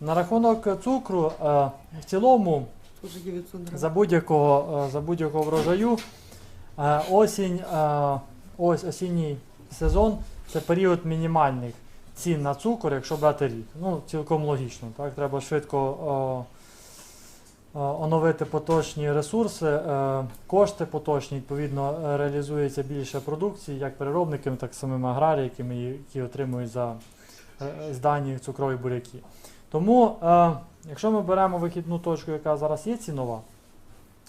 На рахунок цукру, е, в цілому, Уже 900 грамм. за будь-якого, е, за будь-якого врожаю, е, осінь, ось осінній сезон це період мінімальних цін на цукор, якщо брати рік. Ну, цілком логічно. Так? Треба швидко оновити поточні ресурси, кошти поточні, відповідно, реалізується більше продукції, як переробниками, так і самими аграріями, які отримують за здані цукрові буряки. Тому, е, якщо ми беремо вихідну точку, яка зараз є цінова,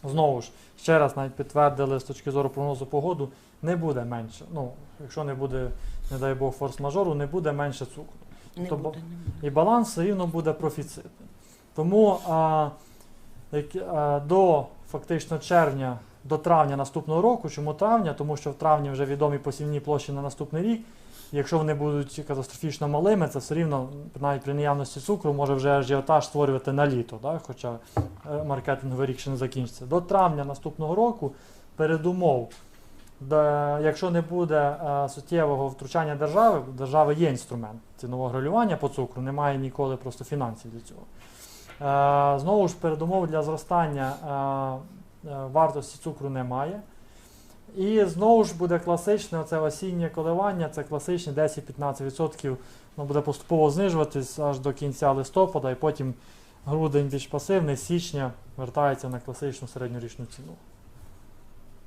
знову ж, ще раз навіть підтвердили з точки зору прогнозу погоду, не буде менше. Ну, якщо не буде, не дай Бог, форс-мажору, не буде менше цукру. Не то буде, не буде. І баланс все рівно буде профіцитним. Тому а, як, а, до фактично червня, до травня наступного року, чому травня? Тому що в травні вже відомі посівні площі на наступний рік. Якщо вони будуть катастрофічно малими, це все рівно навіть при наявності цукру може вже ажіотаж створювати на літо, да? хоча е, маркетинговий рік ще не закінчиться. До травня наступного року передумов, де, якщо не буде е, суттєвого втручання держави, у держави є інструмент цінового регулювання по цукру, немає ніколи просто фінансів для цього. Е, знову ж передумов для зростання е, вартості цукру немає. І знову ж буде класичне оце осіннє коливання, це класичне 10-15%. Воно буде поступово знижуватись аж до кінця листопада, і потім грудень більш пасивний, січня вертається на класичну середньорічну ціну.